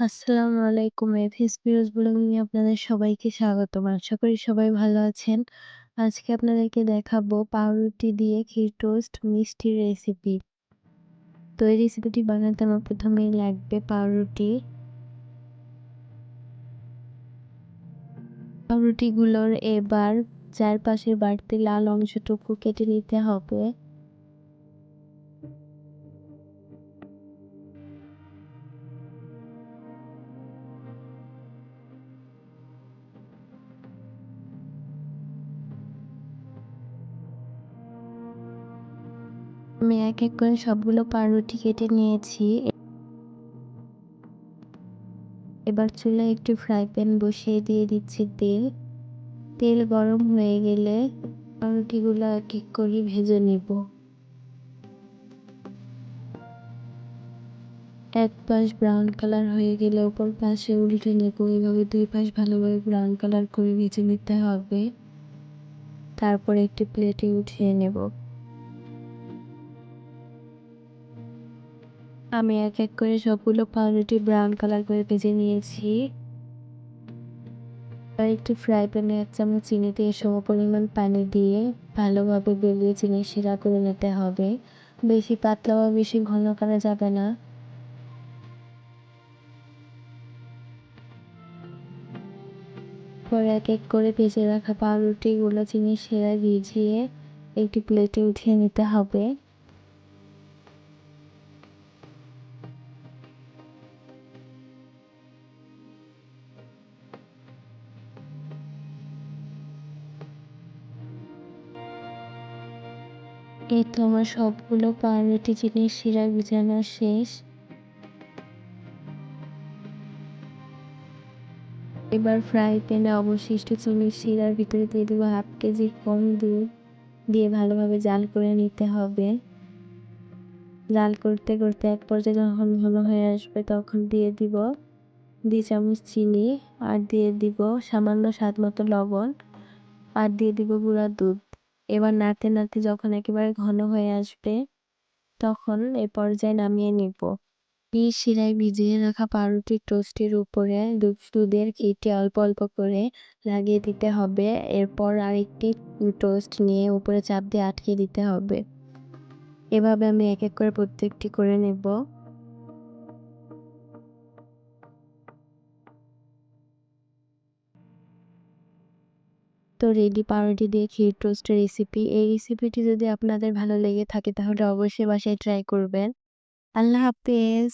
আসসালামু আলাইকুম এফিস ফিরোজ ব্লগিং এ আপনাদের সবাইকে স্বাগতম। আশা করি সবাই ভালো আছেন। আজকে আপনাদেরকে দেখাবো পাউরুটি দিয়ে ক্ষীর টোস্ট মিষ্টির রেসিপি। তো এই রেসিপিটি বানাতে আমার প্রথমেই লাগবে পাউরুটি। পাউরুটিগুলোর এবার চারপাশের বাড়তি লাল অংশটুকু কেটে নিতে হবে। আমি এক এক করে সবগুলো পাউরুটি কেটে নিয়েছি। এবার চুলায় একটু ফ্রাই প্যান বসিয়ে দিয়ে দিচ্ছি তেল। তেল গরম হয়ে গেলে পাউরুটিগুলো এক এক করে ভেজে নেব। এক পাশ ব্রাউন কালার হয়ে গেলে ওপর পাশে উল্টে নেব। এভাবে দুই পাশ ভালোভাবে ব্রাউন কালার করে ভেজে নিতে হবে। তারপর একটি প্লেটে উঠিয়ে নেব। আমি এক এক করে সবগুলো পাউরুটি ব্রাউন কালার করে ভেজে নিয়েছি। আর একটু ফ্রাই প্যানে এক চামচ চিনি দিয়ে সম পরিমাণ পানি দিয়ে ভালোভাবে বেলিয়ে চিনি শিরা করে নিতে হবে। বেশি পাতলা বা বেশি ঘন করা যাবে না। পরে এক এক করে ভেজে রাখা পাউরুটিগুলো চিনি শিরা ভিজিয়ে একটি প্লেটে উঠিয়ে নিতে হবে। এই তো আমার সবগুলো পাউরুটি চিনির শিরা ভিজানো শেষ। এবার ফ্রাই প্যানে অবশিষ্ট চিনির শিরার ভিতরে দিয়ে দেবো হাফ কেজি কম দুধ, দিয়ে ভালোভাবে জাল করে নিতে হবে। জাল করতে করতে এক পর্যায়ে যখন ভালো হয়ে আসবে তখন দিয়ে দিব দুই চামচ চিনি, আর দিয়ে দিব সামান্য স্বাদ মতো লবণ, আর দিয়ে দিব গুঁড়া দুধ। এবার নাড়তে নাড়তে যখন একেবারে ঘন হয়ে আসবে, তখন এ পর্যায়ে নামিয়ে নিব। এই শিরায় ভিজিয়ে রাখা পাউরুটির টোস্টের উপরে দুধের ঘিটি অল্প অল্প করে লাগিয়ে দিতে হবে। এরপর আরেকটি টোস্ট নিয়ে উপরে চাপ দিয়ে আটকে দিতে হবে। এভাবে আমি এক এক করে প্রত্যেকটি করে নেব। রেডি পাউরুটি দিয়ে ক্ষীর টোস্টের রেসিপি এই রেসিপিটি যদি আপনাদের ভালো লেগে থাকে তাহলে অবশ্যই বাসায় ট্রাই করবেন। আল্লাহ হাফেজ।